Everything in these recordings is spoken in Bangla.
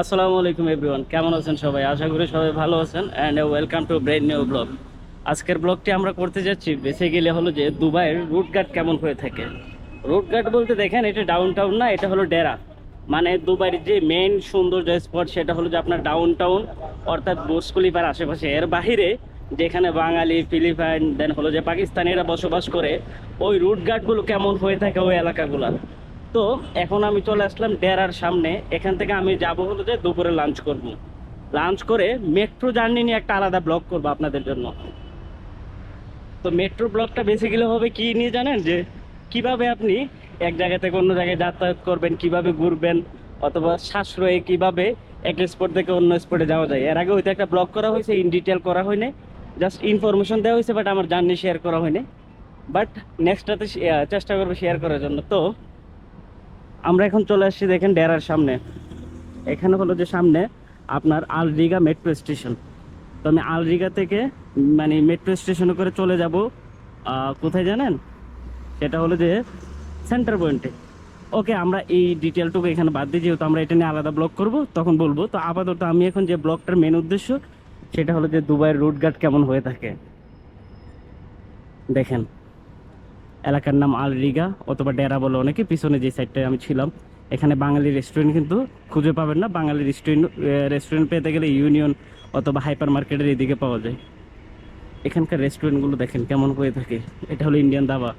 আসসালামু আলাইকুম এভরিওয়ান, কেমন আছেন সবাই? আশা করি সবাই ভালো আছেন and welcome to brand new vlog আজকের ব্লগটি আমরা করতে যাচ্ছি বেসিক্যালি হলো যে দুবাইয়ের রুট গার্ড কেমন হয়ে থাকে। রুট গার্ড বলতে দেখেন, এটা ডাউন টাউন না, এটা হলো ডেরা। মানে দুবাইয়ের যে মেইন সৌন্দর্য স্পট সেটা হলো যে আপনার ডাউন টাউন অর্থাৎ খলিফার আশেপাশে। এর বাহিরে যেখানে বাঙালি, ফিলিপাইন দেন হলো যে পাকিস্তানিরা বসবাস করে, ওই রুট গার্ডগুলো কেমন হয়ে থাকে ওই এলাকাগুলো? তো এখন আমি চলে আসলাম ডেরার সামনে। এখান থেকে আমি যাব হলো যে দুপুরে লাঞ্চ করব। লাঞ্চ করে মেট্রো জার্নি নিয়ে একটা আলাদা ব্লগ করব আপনাদের জন্য। তো মেট্রো ব্লগটা বেসিক্যালি হবে কি নিয়ে জানেন? যে কীভাবে আপনি এক জায়গা থেকে অন্য জায়গায় যাতায়াত করবেন, কীভাবে ঘুরবেন, অথবা সাশ্রয়ে কীভাবে এক স্পট থেকে অন্য স্পটে যাওয়া যায়। এর আগে হয়তো একটা ব্লগ করা হয়েছে ইন ডিটেল করা হয়নি। জাস্ট ইনফরমেশন দেওয়া হয়েছে বাট আমার জার্নি শেয়ার করা হয়নি। বাট নেক্সটটাতে চেষ্টা করব শেয়ার করার জন্য। তো আমরা এখন চলে আসছি দেখেন ডেরার সামনে। এখানে হলো যে সামনে আপনার আলরিগা মেট্রো স্টেশন। তো আমি আলরিগা থেকে মানে মেট্রো স্টেশনে করে চলে যাব। কোথায় জানেন? সেটা হলো যে সেন্টার পয়েন্টে। ওকে, আমরা এই ডিটেলটুকু এখানে বাদ দিই যেহেতু আমরা এটা নিয়ে আলাদা ব্লগ করব, তখন বলব। তো আপাতত আমি এখন যে ব্লগটার মেন উদ্দেশ্য, সেটা হলো যে দুবাইয়ের রুট গার্ড কেমন হয়ে থাকে। দেখেন। এলাকার নাম আলরিগা অথবা ডেরা বলে অনেকে পিছনে যে সাইডটায় আমি ছিলাম, এখানে বাঙালি রেস্টুরেন্ট কিন্তু খুঁজে পাবেন না। বাঙালি রেস্টুরেন্ট রেস্টুরেন্ট পেতে গেলে ইউনিয়ন অথবা হাইপার মার্কেটের এদিকে পাওয়া যায়। এখানকার রেস্টুরেন্টগুলো দেখেন কেমন হয়ে থাকে। এটা হলো ইন্ডিয়ান দাবা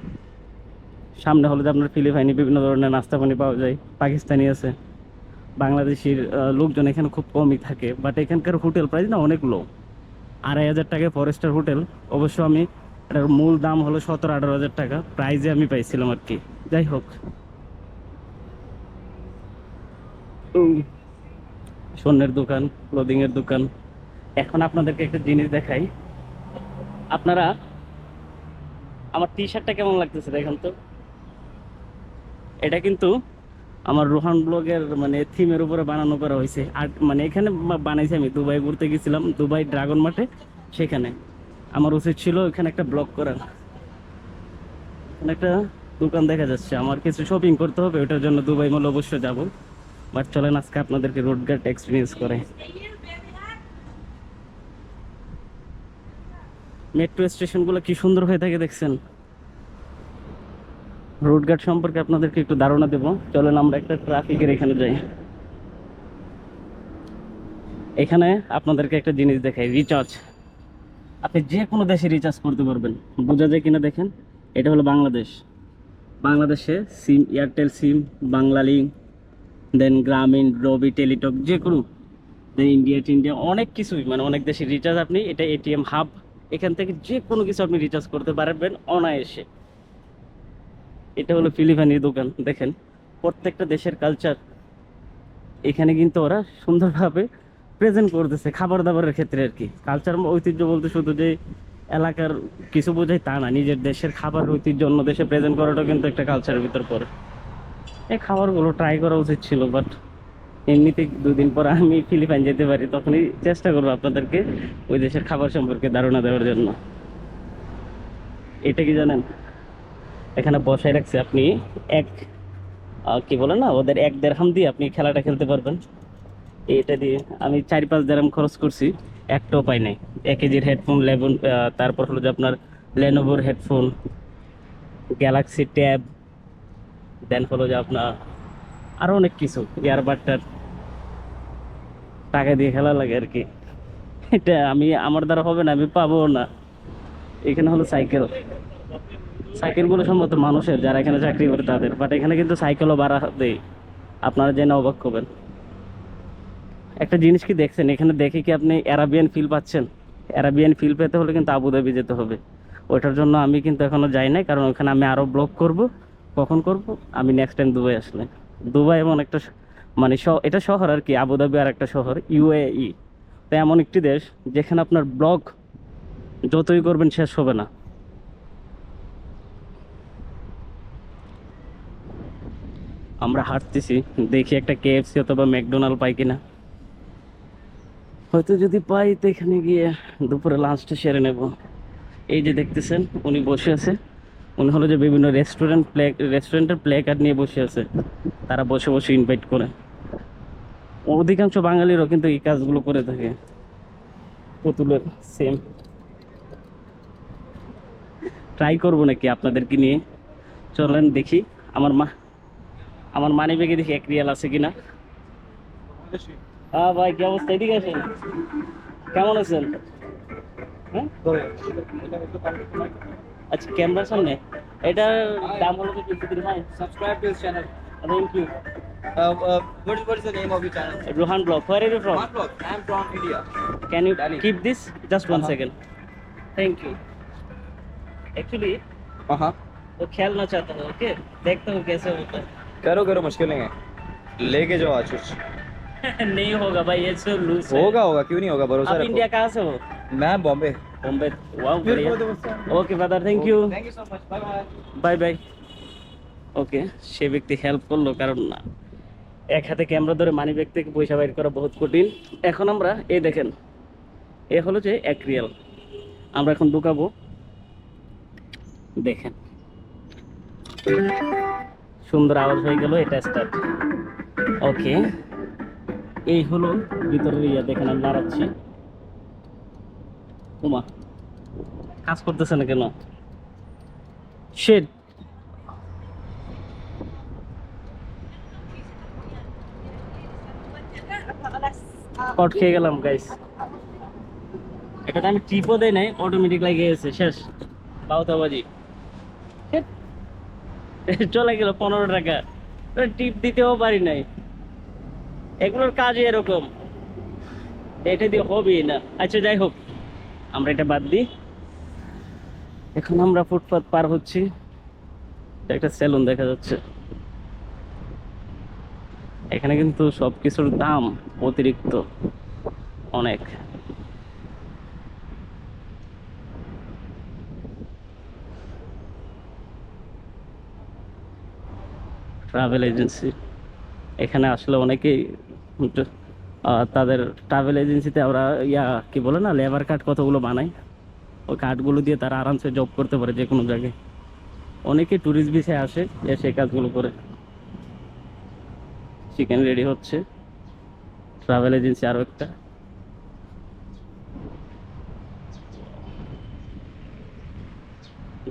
সামনে হলো যে আপনার ফিলিপাইনি বিভিন্ন ধরনের নাস্তা পানি পাওয়া যায়, পাকিস্তানি আছে। বাংলাদেশের লোকজন এখানে খুব কমই থাকে বাট এখানকার হোটেল প্রাইস না অনেক লো আড়াই হাজার টাকায় ফরেস্টার হোটেল। অবশ্য আমি এটার মূল দাম হলো সতেরো আঠারো হাজার টাকা। প্রাইজে আমি পাইছিলাম আর কি। যাই হোক। স্বর্ণের দোকান ক্লোদিং এর দোকান। এখন আপনাদেরকে একটা জিনিস দেখাই। আপনারা আমার টি শার্টটা কেমন লাগতেছে দেখেন তো? এটা কিন্তু আমার রোহান ব্লগের মানে থিমের উপরে বানানো করা হয়েছে। আর মানে এখানে বানাইছি আমি দুবাই ঘুরতে গেছিলাম দুবাই ড্রাগন মাঠে সেখানে। আমার উচিত ছিল এখানে একটা ব্লগ করার। এখানে একটা দোকান দেখা যাচ্ছে। আমার কিছু শপিং করতে হবে, ওটার জন্য দুবাই মল অবশ্যই যাব। বাট চলেন, আজকে আপনাদেরকে রোড গার্ড এক্সপিরিয়েন্স করে মেট্রো স্টেশনগুলো কি সুন্দর হয়ে থাকে দেখছেন? রোড গার্ড সম্পর্কে আপনাদেরকে একটু ধারণা দেবো। চলেন, আমরা একটা ট্রাফিকের এখানে যাই। এখানে আপনাদেরকে একটা জিনিস দেখাই রিচার্জ আপনি যে কোনো দেশে রিচার্জ করতে পারবেন। বোঝা যায় কিনা দেখেন? এটা হলো বাংলাদেশ। বাংলাদেশে SIM Airtel SIM Banglalink then Grameen Robi Teletalk যে কোনো। দেন ইন্ডিয়া টিন্ডিয়া অনেক কিছুই মানে অনেক দেশের রিচার্জ আপনি, এটা এটিএম হাব এখান থেকে যে কোনো কিছু আপনি রিচার্জ করতে পারবেন অনায়াসে। এটা হলো ফিলিপাইনি দোকান, দেখেন। প্রত্যেকটা দেশের কালচার এখানে কিন্তু ওরা সুন্দরভাবে প্রেজেন্ট করতেছে খাবার দাবারের ক্ষেত্রে আর কি। কালচার ঐতিহ্য বলতে শুধু যে এলাকার কিছু বোঝাই তা না, নিজের দেশের খাবার ঐতিহ্য অন্য দেশে প্রেজেন্ট করাটা কিন্তু একটা কালচারের ভিতর পড়ে। এই খাবারগুলো ট্রাই করা উচিত ছিল বাট এমনিতে দুদিন পর আমি ফিলিপাইন যেতে পারি, তখনই চেষ্টা করব আপনাদেরকে ওই দেশের খাবার সম্পর্কে ধারণা দেওয়ার জন্য। এটা কি জানেন? এখানে বসায় রাখছে আপনি এক কি বলে না, ওদের এক দেড় হাম দিয়ে আপনি খেলাটা খেলতে পারবেন। এটা দিয়ে আমি চার পাঁচ দেড়হাম খরচ করছি একটাও পাই নাই। এক কেজির হেডফোন লেবন তারপর হলো যে আপনার লেনোভোর হেডফোন গ্যালাক্সি ট্যাব দেন হলো যে আপনার আরও অনেক কিছু ইয়ারবাডটার টাকা দিয়ে খেলা লাগে আর কি। এটা আমি, আমার দ্বারা হবে না, আমি পাবো না। এখানে হলো সাইকেল সাইকেলগুলো সম্ভবত মানুষের, যারা এখানে চাকরি করে তাদের। বাট এখানে কিন্তু সাইকেলও ভাড়া দেয় আপনারা জেনে অবাক করবেন একটা জিনিস কি দেখছেন? এখানে দেখে কি আপনি অ্যারাবিয়ান ফিল পাচ্ছেন? অ্যারাবিয়ান ফিল পেতে হলে কিন্তু আবুধাবি যেতে হবে। ওইটার জন্য আমি কিন্তু এখনও যাই নাই, কারণ ওখানে আমি আরও ব্লগ করব। কখন করব? আমি নেক্সট টাইম দুবাই আসলে। দুবাই এমন একটা মানে এটা শহর আর কি আবুধাবি আর একটা শহর ইউএই তো এমন একটি দেশ, যেখানে আপনার ব্লগ যতই করবেন শেষ হবে না। আমরা হাঁটতেছি, দেখি একটা কেএফসি অথবা ম্যাকডোনাল্ড পাই কিনা। হয়তো যদি পাই তো এখানে গিয়ে দুপুরে লাঞ্চটা সেরে নেব। এই যে দেখতেছেন, উনি বসে আছে। উনি হলো যে বিভিন্ন রেস্টুরেন্ট প্লে রেস্টুরেন্টের প্লে কার্ড নিয়ে বসে আছে। তারা বসে বসে ইনভাইট করে। অধিকাংশ বাঙালিরও কিন্তু এই কাজগুলো করে থাকে। পুতুলের সেম ট্রাই করব নাকি আপনাদেরকে নিয়ে? চলেন দেখি। আমার মা আমার মানি ব্যাগে দেখি এক রিয়াল আছে কিনা। হ্যাঁ ভাই কি অবস্থা এদিকে আছেন কেমন আছেন হ্যাঁ আচ্ছা ক্যামেরার সামনে এটার দাম হলো কি কিছু ভাই Subscribe to his channel. Thank you Uh, uh, what, is, what is the name of your channel? Rohan vlog where are you from One vlog. I am from India. Can you Delhi. Keep this just one Uh-huh. Second thank you actually Uh huh. वो खेलना चाहता हूँ ओके देखता हूँ कैसे होता करो करो मुश्किल नहीं है लेके जाओ आज कुछ है नहीं होगा भाई ये सब लूज होगा होगा क्यों नहीं होगा भरोसा आप रखो इंडिया कहाँ से हो मैं बॉम्बे बॉम्बे वाओ बढ़िया okay brother thank you thank you so much bye bye bye bye okay সে ব্যক্তি হেল্প করলো কারণ না এক হাতে ক্যামেরা ধরে মানি ব্যাগ থেকে পয়সা বাইর করা বহুত কঠিন এখন আমরা এই দেখেন এ হলো যে এক রিয়াল আমরা এখন ঢুকাবো দেখেন সুন্দর আওয়াজ হয়ে গেল এটা স্টার্ট ওকে এই হলো ভিতরের ইয়া, দেখেন আমি নাড়াচ্ছি। উমা, কাজ করতেছে না কেন? শেড কট খেয়ে গেলাম গাইস এটা আমি টিপও দেই নাই অটোমেটিক লাগিয়ে গেছে, শেষ। বাউতাবাজি। চলে গেল পনেরো টাকা। টিপ দিতেও পারি নাই। এগুলোর কাজই এরকম। এটা দিয়ে হবেই না। আচ্ছা যাই হোক, আমরা এটা বাদ দিই। এখন আমরা ফুটপাত পার হচ্ছি। একটা সেলুন দেখা যাচ্ছে। এখানে কিন্তু সব কিছুর দাম অতিরিক্ত অনেক। Travel agency. এখানে আসলে অনেকেই তাদের ট্রাভেল এজেন্সিতে আমরা ইয়া, কি বলে না লেবার কার্ড কতগুলো বানাই ওই কার্ডগুলো দিয়ে তারা আরামসে জব করতে পারে যে কোনো জায়গায় অনেকে ট্যুরিস্ট ভিসায় আসে, এসে কাজগুলো করে। চিকেন রেডি হচ্ছে। ট্রাভেল এজেন্সি আরও একটা।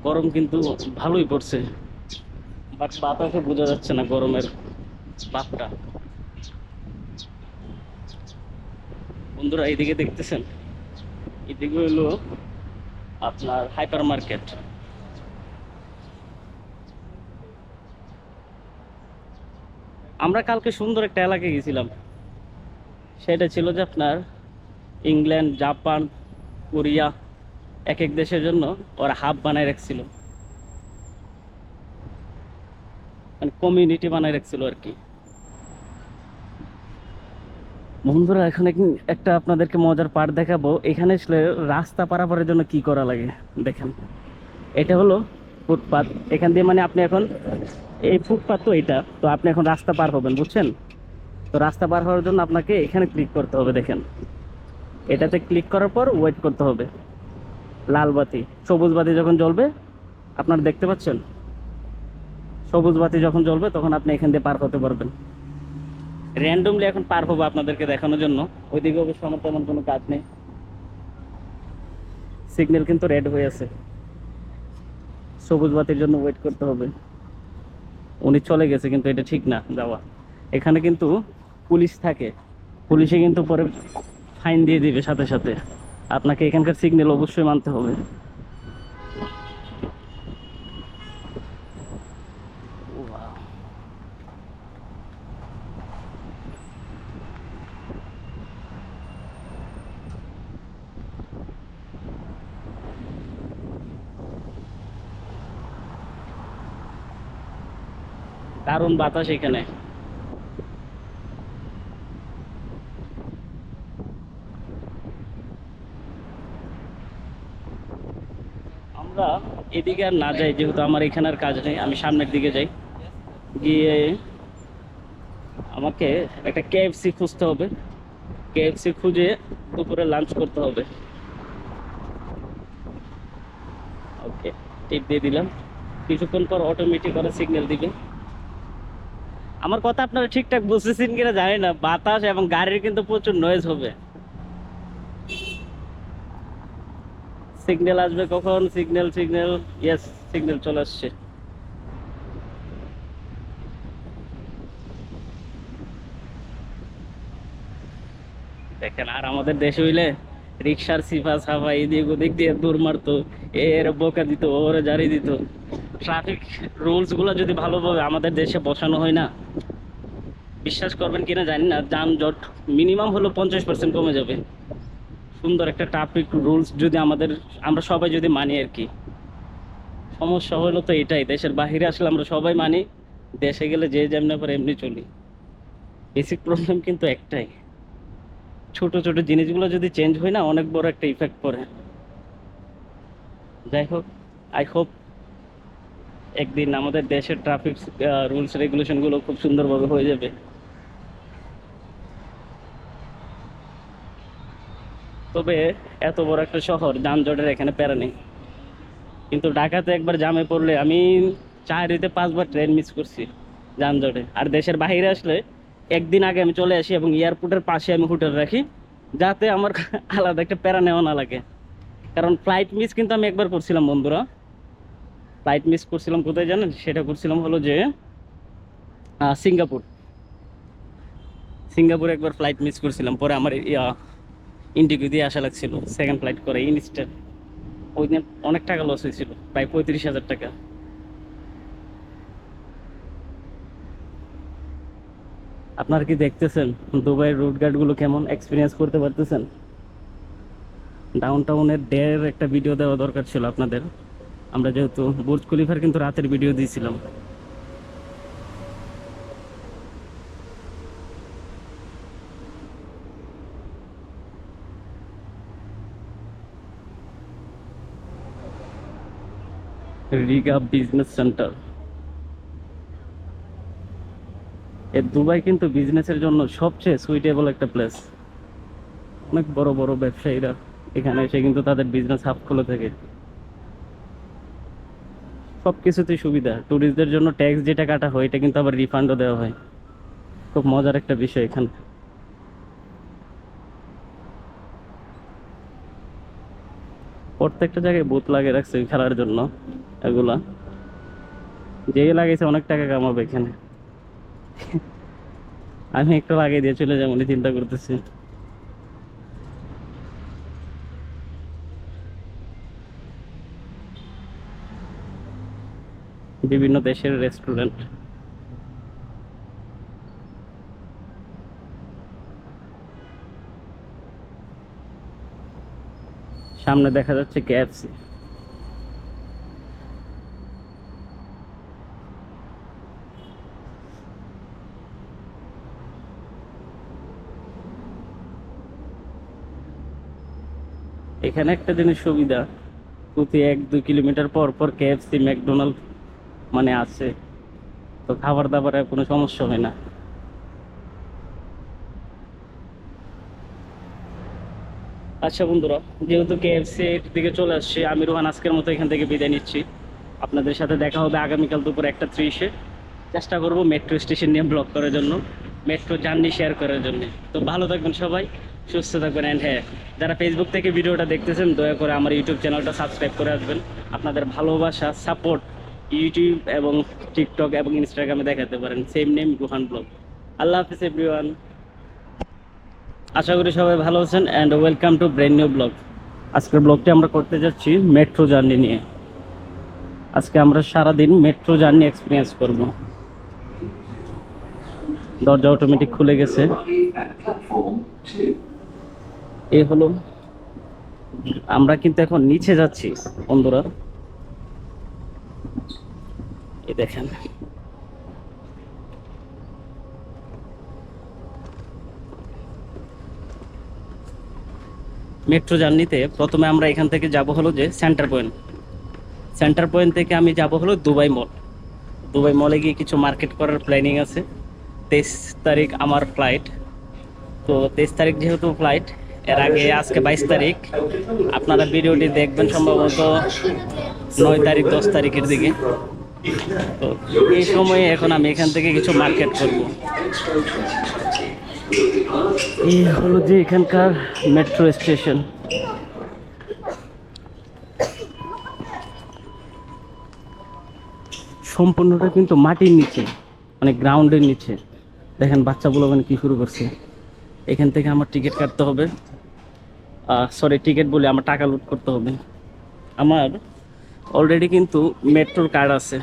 গরম কিন্তু ভালোই পড়ছে। বাট বাতাসে বোঝা যাচ্ছে না গরমের। বাপটা। বন্ধুরা, এইদিকে দেখতেছেন? এদিকে হলো আপনার হাইপার মার্কেট আমরা কালকে সুন্দর একটা এলাকায় গেছিলাম। সেটা ছিল যে আপনার ইংল্যান্ড, জাপান, কোরিয়া, এক এক দেশের জন্য ওরা হাব বানায় রাখছিল। মানে কমিউনিটি বানায় রাখছিল আর কি। বন্ধুরা, এখন একটা আপনাদেরকে মজার পার্ট দেখাবো। এখানে আসলে রাস্তা পারাপারের জন্য কি করা লাগে? দেখেন। এটা হলো ফুটপাত। এখান দিয়ে মানে আপনি এখন, এই ফুটপাত তো এটা। তো আপনি এখন রাস্তা পার হবেন, বুঝছেন? তো রাস্তা পার হওয়ার জন্য আপনাকে এখানে ক্লিক করতে হবে, দেখেন। এটাতে ক্লিক করার পর ওয়েট করতে হবে। লাল বাতি। সবুজ বাতি যখন জ্বলবে, আপনারা দেখতে পাচ্ছেন? সবুজ বাতি যখন জ্বলবে, তখন আপনি এখান দিয়ে পার হতে পারবেন। র্যান্ডমলি এখন পার হব আপনাদেরকে দেখানোর জন্য। ওইদিকে অবশ্য আমার তেমন কোনো কাজ নেই। সিগন্যাল কিন্তু রেড হয়ে আছে। সবুজ বাতির জন্য ওয়েট করতে হবে। উনি চলে গেছে, কিন্তু এটা ঠিক না, যাওয়া। এখানে কিন্তু পুলিশ থাকে। পুলিশে কিন্তু পরে ফাইন দিয়ে দিবে সাথে সাথে। আপনাকে এখানকার সিগন্যাল অবশ্যই মানতে হবে। দারুণ বাতাস এখানে। আমরা এদিকে আর না যাই, যেহেতু আমার এখানে আর কাজ নেই, আমি সামনের দিকে যাই। গিয়ে আমাকে একটা কেএফসি খুঁজতে হবে। কেএফসি খুঁজে দুপুরে লাঞ্চ করতে হবে। ওকে টিপ দিয়ে দিলাম। কিছুক্ষণ পর অটোমেটিক করে সিগন্যাল দিবে। আমার কথা আপনারা ঠিকঠাক বুঝতেছেন কিনা জানি না, বাতাস এবং গাড়ির কিন্তু প্রচুর নয়েজ হবে। সিগন্যাল আসবে কখন? সিগন্যাল সিগন্যাল ইয়েস সিগন্যাল চলে আসছে। দেখেন, আর আমাদের দেশে হইলে রিক্সার সিফা সাফা এদিক ওদিক দিয়ে দূর মারতো, এর বোকা দিত, ওরে জারি দিত। ট্রাফিক রুলসগুলো যদি ভালোভাবে আমাদের দেশে বসানো হয় না, বিশ্বাস করবেন কিনা জানি না যানজট মিনিমাম হলো পঞ্চাশ পার্সেন্ট কমে যাবে। সুন্দর একটা ট্রাফিক রুলস যদি আমাদের, আমরা সবাই যদি মানি আর কি। সমস্যা হলো তো এটাই, দেশের বাহিরে আসলে আমরা সবাই মানি, দেশে গেলে যে যেমনি পরে এমনি চলি। বেসিক প্রবলেম কিন্তু একটাই। ছোট ছোট জিনিসগুলো যদি চেঞ্জ হয় না, অনেক বড় একটা ইফেক্ট পড়ে। যাই হোক আই হোপ একদিন আমাদের দেশের ট্রাফিক রুলস রেগুলেশনগুলো খুব সুন্দরভাবে হয়ে যাবে। তবে এত বড় একটা শহর, যানজটের এখানে প্যারা নেই। কিন্তু ঢাকাতে একবার জামে পড়লে আমি চারিতে পাঁচবার ট্রেন মিস করছি যানজটে। আর দেশের বাইরে আসলে একদিন আগে আমি চলে আসি এবং এয়ারপোর্টের পাশে আমি হোটেল রাখি, যাতে আমার আলাদা একটা প্যারা নেওয়া না লাগে। কারণ ফ্লাইট মিস কিন্তু আমি একবার করছিলাম, বন্ধুরা। ফ্লাইট মিস করছিলাম কোথায় জানেন? সেটা করছিলাম হলো যে সিঙ্গাপুর। সিঙ্গাপুরে একবার ফ্লাইট মিস করছিলাম। পরে আমার ইন্ডিগো দিয়ে আসা লাগছিল। সেকেন্ড ফ্লাইট করে ইনস্টার ওই দিন অনেক টাকা লস হয়েছিল, প্রায় পঁয়ত্রিশ হাজার টাকা। আপনারা কি দেখতেছেন? দুবাইয়ের গার্ডগুলো কেমন এক্সপিরিয়েন্স করতে পারতেছেন? ডাউন টাউনের ডের একটা ভিডিও দেওয়া দরকার ছিল আপনাদের। আমরা যেহেতু বুর্জ খলিফার কিন্তু রাতের ভিডিও দিয়েছিলাম। রিগা বিজনেস সেন্টার এ দুবাই কিন্তু বিজনেসের জন্য সবচেয়ে সুইটেবল একটা প্লেস অনেক বড় বড় ব্যবসায়ীরা এখানে এসে কিন্তু তাদের বিজনেস হাব খুলে থাকে। সব কিছুতেই সুবিধা। ট্যুরিস্টদের জন্য ট্যাক্স যেটা কাটা হয়, এটা কিন্তু আবার রিফান্ডও দেওয়া হয়। খুব মজার একটা বিষয় এখানে। প্রত্যেকটা জায়গায় বুথ লাগিয়ে রাখছে খেলার জন্য, এগুলা। যে লাগাইছে অনেক টাকা কামাবে এখানে। আমি একটু লাগিয়ে দিয়ে চলে যাব চিন্তা করতেছি। বিভিন্ন দেশের রেস্টুরেন্ট সামনে দেখা যাচ্ছে কেএফসি এখানে একটা জিনিস সুবিধা, প্রতি এক দুই কিলোমিটার পর পর কেএফসি ম্যাকডোনাল্ড মানে আছে। তো খাবার দাবারে কোনো সমস্যা হয় না। আচ্ছা বন্ধুরা, যেহেতু কেএফসি এর দিকে চলে আসছে, আমি রোহান আজকের মতো এখান থেকে বিদায় নিচ্ছি। আপনাদের সাথে দেখা হবে আগামীকাল দুপুর একটা ত্রিশে। চেষ্টা করব মেট্রো স্টেশন নিয়ে ব্লগ করার জন্য, মেট্রো জার্নি শেয়ার করার জন্য। তো ভালো থাকবেন সবাই, সুস্থ থাকবেন অ্যান্ড হ্যাঁ যারা ফেসবুক থেকে ভিডিওটা দেখতেছেন, দয়া করে আমার ইউটিউব চ্যানেলটা সাবস্ক্রাইব করে আসবেন। আপনাদের ভালোবাসা সাপোর্ট ইউটিউব এবং টিকটক এবং ইনস্টাগ্রামে দেখাতে পারেন। সেম নেম রুহান ব্লগ আল্লাহ হাফিজ এভরিওয়ান আশা করি সবাই ভালো আছেন and welcome to brand new vlog আজকের ব্লগটি আমরা করতে যাচ্ছি মেট্রো জার্নি নিয়ে। আজকে আমরা সারাদিন মেট্রো জার্নি এক্সপিরিয়েন্স করব। দরজা অটোমেটিক খুলে গেছে। এ হলো, আমরা কিন্তু এখন নিচে যাচ্ছি, বন্ধুরা। এই দেখেন। মেট্রো জার্নিতে প্রথমে আমরা এখান থেকে যাব হলো যে সেন্টার পয়েন্ট সেন্টার পয়েন্ট থেকে আমি যাব হলো দুবাই মল দুবাই মলে গিয়ে কিছু মার্কেট করার প্ল্যানিং আছে। তেইশ তারিখ আমার ফ্লাইট তো তেইশ তারিখ যেহেতু ফ্লাইট এর আগে আজকে বাইশ তারিখ। আপনারা ভিডিওটি দেখবেন সম্ভবত নয় তারিখ, দশ তারিখের দিকে। তো এই সময়ে এখন আমি এখান থেকে কিছু মার্কেট করব। এই হলো যে এখানকার মেট্রো স্টেশন সম্পূর্ণটা কিন্তু মাটির নিচে মানে গ্রাউন্ডের নিচে। দেখেন, বাচ্চাগুলো মানে কি শুরু করছে। এখান থেকে আমার টিকিট কাটতে হবে। সরি টিকিট বলে আমার টাকা লুট করতে হবে। আমার অলরেডি কিন্তু মেট্রোর কার্ড আছে।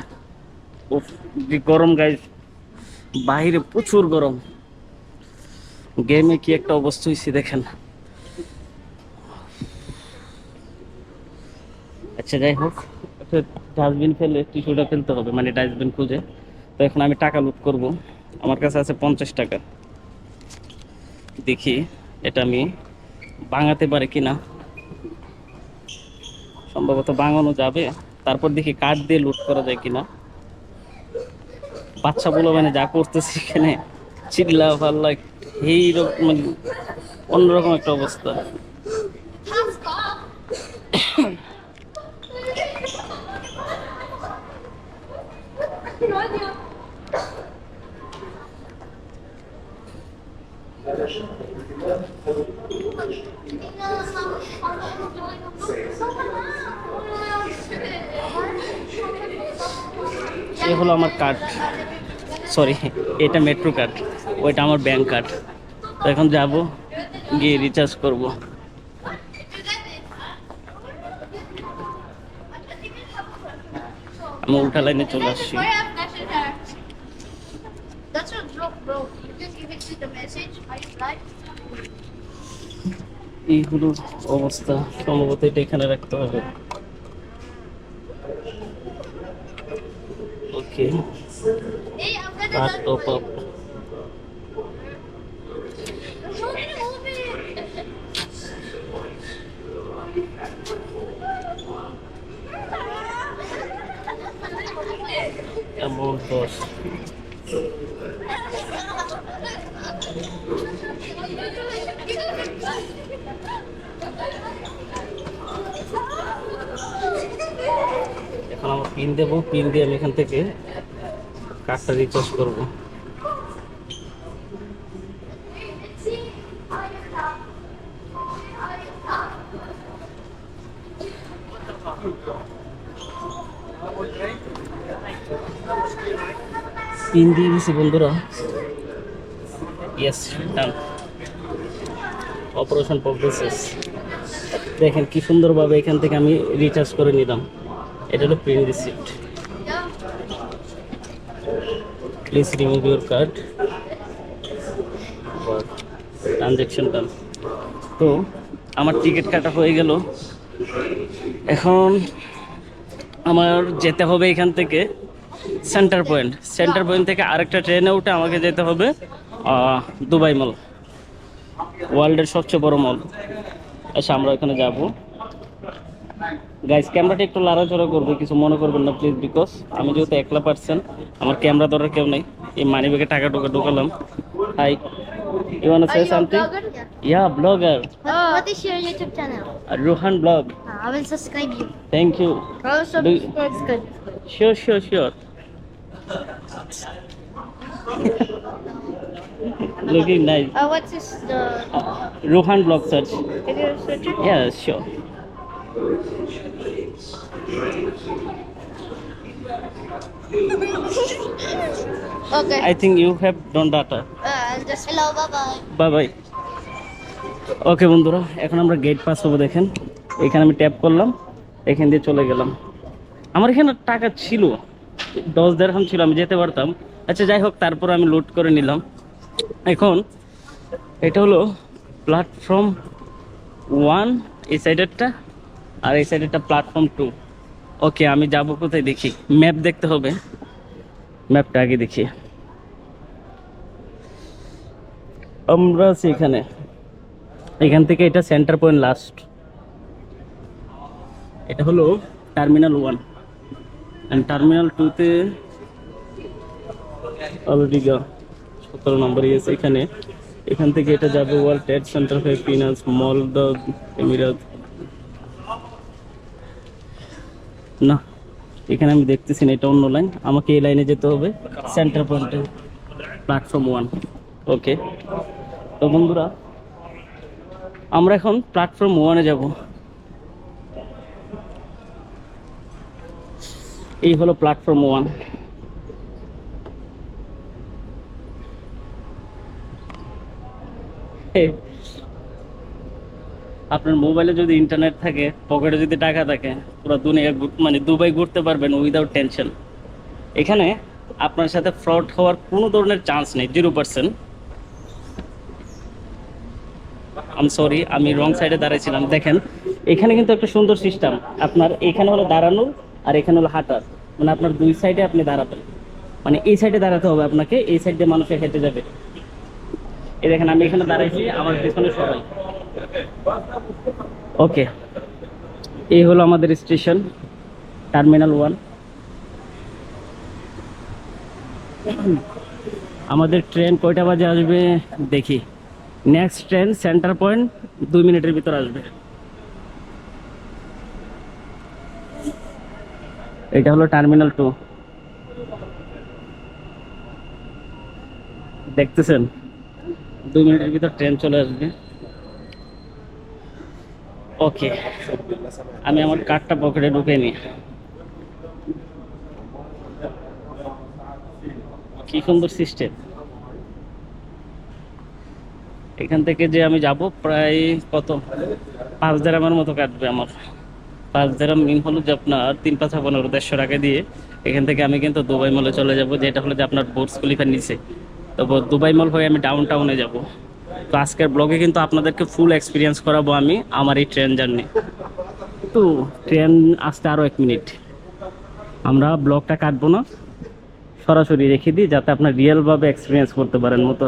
যে গরম গাইজ বাইরে প্রচুর গরম। গেমে কি একটা অবস্থা হয়েছে, দেখেন। আচ্ছা যাই হোক। ডাস্টবিন ফেলে টিস্যুটা ফেলতে হবে মানে ডাস্টবিন খুঁজে। তো এখন আমি টাকা লুট করব। আমার কাছে আছে পঞ্চাশ টাকা। দেখি, এটা আমি বাঙাতে পারে কিনা। সম্ভবত বাঙানো যাবে। তারপর দেখি কাঠ দিয়ে লুট করা যায় কিনা। বাচ্চা বলো মানে যা করতেছে এখানে চিল্লা ফাল্লা এইরকম মানে অন্যরকম একটা অবস্থা। এ হলো আমার কার্ড সরি এটা মেট্রো কার্ড ওইটা আমার ব্যাংক কার্ড তো এখন যাব গিয়ে রিচার্জ করব আমি উল্টা লাইনে চলে আসছি I have message her. That's a joke, bro. You just give it to the message. Are you live? এই হলো অবস্থা সম্ভবত এটা এখানে রাখতে হবে okay Hey, I'm gonna card done top for up you. Move it, move it. Amount দশ এখন আমার পিন দেবো, পিন দিয়ে আমি এখান থেকে কার্ডটা রিচার্জ করব। পিন দিয়ে দিছি বন্ধুরা। ইয়েস ডান অপারেশন প্রগ্রেসেস দেখেন কি সুন্দরভাবে এখান থেকে আমি রিচার্জ করে নিলাম। এটা হলো print receipt please remove your card transaction done তো আমার টিকিট কাটা হয়ে গেল। এখন আমার যেতে হবে এখান থেকে সেন্টার পয়েন্ট সেন্টার পয়েন্ট থেকে আরেকটা ট্রেনে উঠে আমাকে যেতে হবে দুবাই মল ওয়ার্ল্ডের সবচেয়ে বড় মল আচ্ছা আমরা ওখানে যাব। গাইস ক্যামেরাটা একটু লাড়াচড়া করবে কিছু মনে করবেন না প্লিজ বিকজ আমি যেহেতু একলা পার্সেন আমার ক্যামেরা ধরার কেউ নেই। এই মানি ব্যাগে টাকা ঢোকা ঢোকালাম। Hi you want say you a something yeah blogger what is your YouTube channel? Rohan vlog Uh, I will subscribe you. Thank you sure sure sure looking nice Uh, what is the Rohan vlog search video searcher? Yeah, sure. Okay. I think you have done data. Uh, just hello, bye bye. Bye bye okay বন্ধুরা এখন আমরা গেট পাস হব দেখেন এখানে আমি ট্যাপ করলাম এখান দিয়ে চলে গেলাম আমার এখানে টাকা ছিল দশ দেড়খান ছিল আমি যেতে পারতাম আচ্ছা যাই হোক তারপর আমি লোড করে নিলাম এখন এটা হলো প্ল্যাটফর্ম ওয়ান এই সাইডেরটা আর এই সাইডেরটা প্ল্যাটফর্ম টু ওকে আমি যাব কোথায় দেখি। ম্যাপ দেখতে হবে। ম্যাপটা আগে দেখি। আমরা আছি এখানে। এখান থেকে এটা সেন্টার পয়েন্ট লাস্ট এটা হলো টার্মিনাল ওয়ান অ্যান্ড টার্মিনাল টুতে অলরেডি সতেরো নম্বর ইয়েছে এখানে। এখান থেকে এটা যাবে world trade centre for finance mall the Emirates না, এখানে আমি দেখতেছি না, এটা অন্য লাইন আমাকে এই লাইনে যেতে হবে সেন্টার পয়েন্টে প্ল্যাটফর্ম ওয়ান ওকে তো বন্ধুরা, আমরা এখন প্ল্যাটফর্ম ওয়ানে যাব। এই হলো প্ল্যাটফর্ম ওয়ান আপনার মোবাইলে যদি ইন্টারনেট থাকে পকেটে যদি টাকা থাকে পুরো দুনিয়া মানে দুবাই ঘুরতে পারবেন উইদাউট টেনশন এখানে আপনার সাথে ফ্রড হওয়ার কোনো ধরনের চান্স নেই জিরো পার্সেন্ট আম সরি আমি রং সাইডে দাঁড়াইছিলাম। দেখেন, এখানে কিন্তু একটা সুন্দর সিস্টেম আপনার এখানে হলো দাঁড়ানোর আর এখানে হলো হাঁটার মানে আপনার দুই সাইডে আপনি দাঁড়াবেন। মানে এই সাইডে দাঁড়াতে হবে আপনাকে, এই সাইড দিয়ে মানুষে হেঁটে যাবে। এই দেখেন, আমি এখানে দাঁড়াইছি, আমার পেছনে সবাই। ওকে এই হলো আমাদের স্টেশন, টার্মিনাল ওয়ান। আমাদের ট্রেন কয়টা বাজে আসবে দেখি। নেক্সট ট্রেন সেন্টার পয়েন্ট দুই মিনিটের ভিতর আসবে। এটা হলো টার্মিনাল টু। দেখতেছেন? দুই মিনিটের ভিতর ট্রেন চলে আসবে। ওকে আমি আমার কার্ডটা পকেটে ঢুকে নিই। কি সুন্দর সিস্টেম এখান থেকে যে আমি যাব প্রায় কত? পাঁচ দেড়ামের মতো কাটবে আমার। পাঁচ দেড়াম মিন হলো যে আপনার তিন পাঁচ পনেরো, দেড়শো টাকা দিয়ে। এখান থেকে আমি কিন্তু দুবাই মলে চলে যাব, যেটা হলো যে আপনার বোর্ডস খলিফার নিচে। তো ব- দুবাই মল হয়ে আমি ডাউন টাউনে যাব। তো আজকের ব্লগে কিন্তু আপনাদেরকে ফুল এক্সপিরিয়েন্স করাবো আমি আমার এই ট্রেন জার্নি তো ট্রেন আসতে আরও এক মিনিট। আমরা ব্লগটা কাটবো না, সরাসরি রেখে দিই যাতে আপনার রিয়েলভাবে এক্সপিরিয়েন্স করতে পারেন মতো।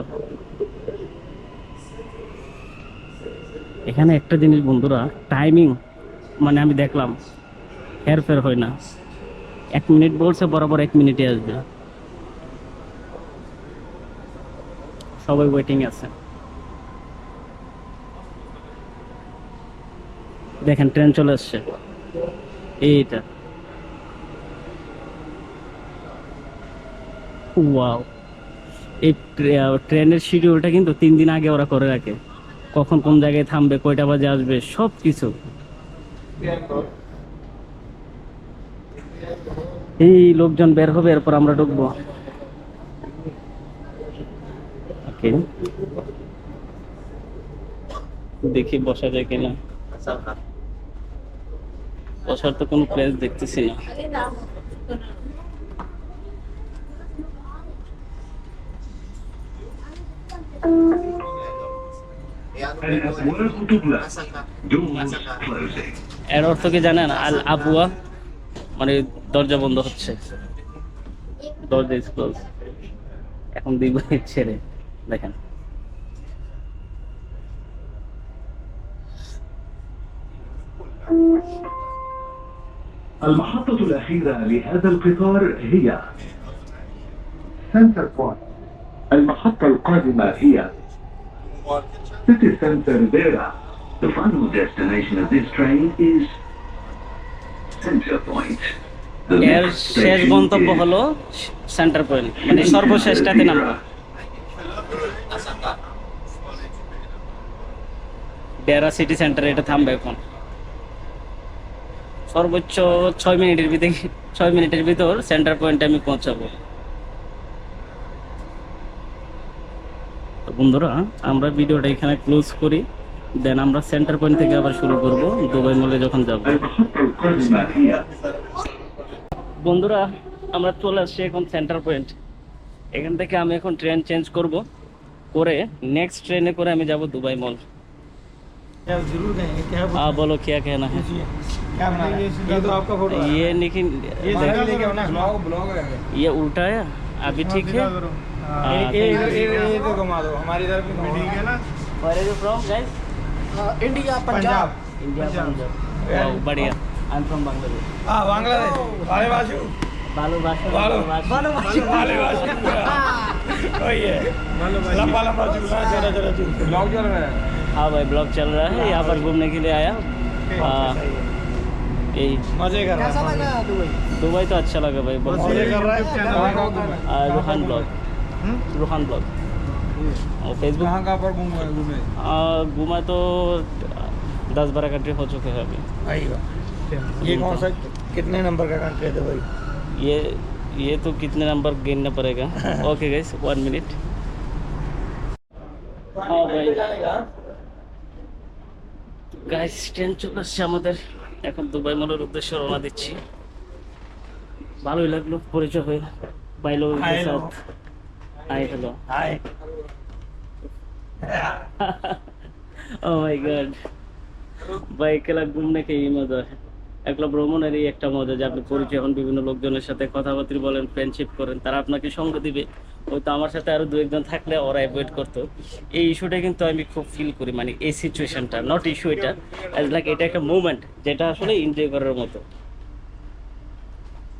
এখানে একটা জিনিস বন্ধুরা টাইমিং মানে আমি দেখলাম, হেরফের হয় না। এক মিনিট বলছে, বরাবর এক মিনিটে আসবে। সবাই ওয়েটিং আছে। দেখেন ট্রেন চলে আসছে। এইটা। ওয়াও। এই ট্রে- ট্রেনের শিডিউলটা কিন্তু তিন দিন আগে ওরা করে রাখে। কখন কোন জায়গায় থামবে, কয়টা বাজে আসবে সব কিছু এই লোকজন বের হবে, এরপর আমরা ঢুকবো। দেখি বসা যায় কিনা। বসার তো কোনো প্লেস দেখতেছি। না এর অর্থ কি জানেন? আল আবুয়া মানে দরজা বন্ধ হচ্ছে। দরজা ইজ এখন দিব ছেড়ে, দেখেন। Thank you. المحطة الأخيرة لهذا القطار هي سنتر بوينت المحطة القادمة هي سيتي سنتر ديرا The final destination of this train is Center Point. The এর next শেষ station গন্তব্য is হলো সেন্টার পয়েন্ট মানে সর্বশেষটাতে নামবো ডেরা সিটি সেন্টার এটা থামবে এখন সর্বোচ্চ ছয় মিনিটের ভিতরে, ছয় মিনিটের ভিতর সেন্টার পয়েন্টে আমি পৌঁছাবো। তো বন্ধুরা, আমরা ভিডিওটা এখানে ক্লোজ করি দেন আমরা সেন্টার পয়েন্ট থেকে আবার শুরু করব, দুবাই মলে যখন যাব। বন্ধুরা, আমরা চলে আসছি এখন সেন্টার পয়েন্ট এখান থেকে আমি এখন ট্রেন চেঞ্জ করব, করে নেক্সট ট্রেনে করে আমি যাব দুবাই মল ज़रूर आप बोलो क्या कहना है? क्या ये तो आपका फ़ोटो ये लेकिन ये उल्टा है? अभी ठीक है? इंडिया पंजाब इंडिया बालू बालू बालू है। हाँ भाई ब्लॉग चल रहा है यहाँ पर घूमने के लिए आया। हाँ, এই मज़े कर रहा है दुबई? तो अच्छा लगा भाई बहुत मज़े कर रहा है रूहान ब्लॉग। रूहान ब्लॉग। और फेसबुक कहाँ कहाँ पर घूमा घूमे आ, घूमा तो दस बारह कंट्री हो चुके हैं अभी। ये कौन सा कितने नंबर का कंट्री है भाई ये ये तो कितने नंबर गिनना पड़ेगा। ओके गाइस वन मिनट हाँ भाई। গাইস ট্রেন চলে আসছে আমাদের। এখন দুবাই মলের উদ্দেশ্যে রওনা দিচ্ছি। ভালোই লাগল পরিচয় হয়ে। Hi, hello. Hi hello hi oh my god ভাই একলা ঘুমনে কে এই মজা? একলা ভ্রমণেরই একটা মজা যে আপনি পরিচয় হন বিভিন্ন লোকজনের সাথে কথাবার্তা বলেন ফ্রেন্ডশিপ করেন তারা আপনাকে সঙ্গ দিবে। হয়তো আমার সাথে আরও দু একজন থাকলে ওরা অ্যাভয়েড করতো। এই ইস্যুটা কিন্তু আমি খুব ফিল করি মানে এই সিচুয়েশনটা নট ইস্যু এটা। অ্যাজ লাইক এটা একটা মুভমেন্ট যেটা আসলে এনজয় করার মতো।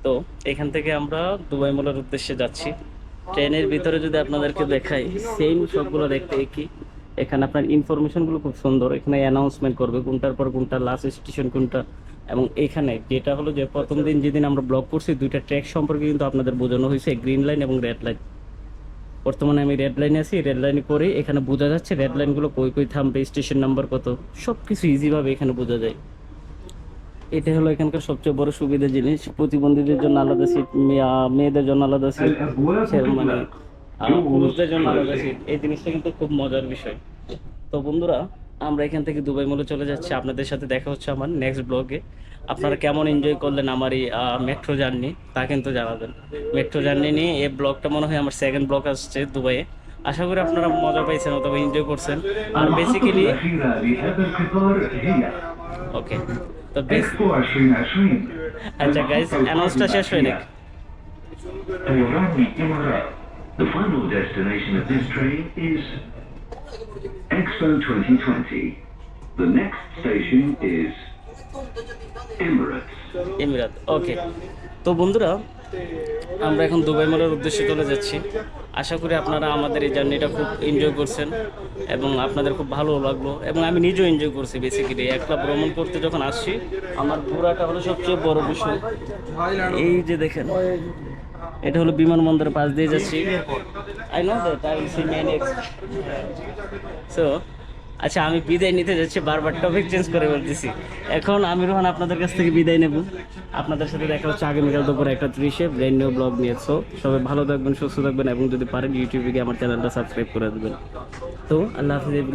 তো এখান থেকে আমরা দুবাই মলের উদ্দেশ্যে যাচ্ছি। ট্রেনের ভিতরে যদি আপনাদেরকে দেখাই সেম সবগুলো দেখতে একই। এখানে আপনার ইনফরমেশনগুলো খুব সুন্দর। এখানে অ্যানাউন্সমেন্ট করবে কোনটার পর কোনটা লাস্ট স্টেশন কোনটা, এবং এখানে যেটা হলো যে প্রথম দিন যেদিন আমরা ব্লক করছি, দুইটা ট্র্যাক সম্পর্কে কিন্তু আপনাদের বোঝানো হয়েছে গ্রিন লাইন এবং রেড লাইন বর্তমানে আমি রেড লাইনে আছি রেড লাইনে করে এখানে বোঝা যাচ্ছে রেড লাইনগুলো কই কই থামবে স্টেশন নাম্বার কত সব কিছু ইজিভাবে এখানে বোঝা যায়। এটা হলো এখানকার সবচেয়ে বড় সুবিধা জিনিস, প্রতিবন্ধীদের জন্য আলাদা সিট মেয়েদের জন্য আলাদা সিট মানে পুরুষদের জন্য আলাদা সিট এই জিনিসটা কিন্তু খুব মজার বিষয়। তো বন্ধুরা আমরা এখান থেকে দুবাই মলে চলে যাচ্ছি। আপনাদের সাথে দেখা হচ্ছে আমার নেক্সট ব্লগে আপনারা কেমন এনজয় করলেন আমার এই মেট্রো জার্নি তা কিন্তু জানাবেন। মেট্রো জার্নি নিয়ে এই ব্লগটা মনে হয় আমার সেকেন্ড ব্লগ আসছে দুবাইয়ে। আশা করি আপনারা মজা পাইছেন, অথবা এনজয় করছেন। আর বেসিক্যালি ওকে তো আচ্ছা গাইস অ্যানাউন্সটা শেষ হয়ে নাকি The final destination of this train is Expo 2020. The next station is Emirates. Emirates ওকে তো বন্ধুরা, আমরা এখন দুবাই মলের উদ্দেশ্যে চলে যাচ্ছি। আশা করি আপনারা আমাদের এই জার্নিটা খুব এনজয় করছেন এবং আপনাদের খুব ভালো লাগল এবং আমি নিজেও এনজয় করছি বেসিক্যালি একলা ভ্রমণ করতে যখন আসছি, আমার ঘোরাটা হলো সবচেয়ে বড় বিষয়। এই যে দেখেন, এটা হলো বিমানবন্দরের পাশ দিয়ে যাচ্ছি। I know that I will see many so আচ্ছা আমি বিদায় নিতে যাচ্ছি, বারবার টপিক চেঞ্জ করে বলতেছি। এখন আমি রোহান আপনাদের কাছ থেকে বিদায় নেব। আপনাদের সাথে দেখা হচ্ছে আগামীকাল দুপুর একটা ত্রিশে ব্র্যান্ড নিউ ব্লগ নিয়েছ সবাই ভালো থাকবেন, সুস্থ থাকবেন এবং যদি পারেন ইউটিউবে গিয়ে আমার চ্যানেলটা সাবস্ক্রাইব করে দেবেন। তো, আল্লাহ হাফিজ